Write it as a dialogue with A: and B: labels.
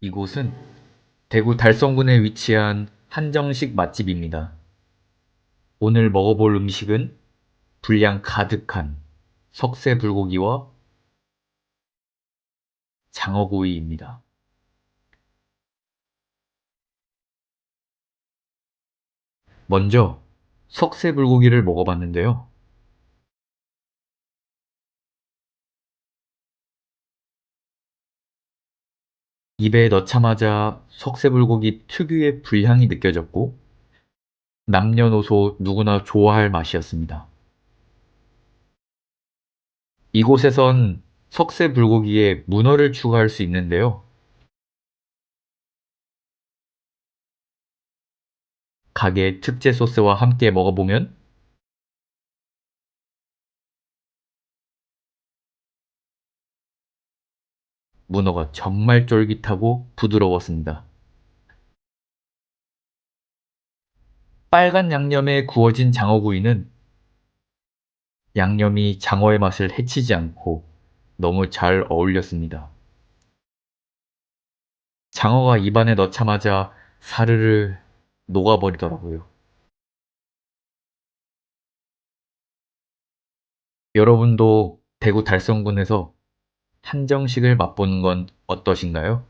A: 이곳은 대구 달성군에 위치한 한정식 맛집입니다. 오늘 먹어볼 음식은 분량 가득한 석쇠 불고기와 장어구이입니다. 먼저 석쇠 불고기를 먹어봤는데요. 입에 넣자마자 석쇠불고기 특유의 불향이 느껴졌고 남녀노소 누구나 좋아할 맛이었습니다. 이곳에선 석쇠불고기에 문어를 추가할 수 있는데요. 가게 특제 소스와 함께 먹어보면 문어가 정말 쫄깃하고 부드러웠습니다. 빨간 양념에 구워진 장어구이는 양념이 장어의 맛을 해치지 않고 너무 잘 어울렸습니다. 장어가 입안에 넣자마자 사르르 녹아버리더라고요. 여러분도 대구 달성군에서 한정식을 맛보는 건 어떠신가요?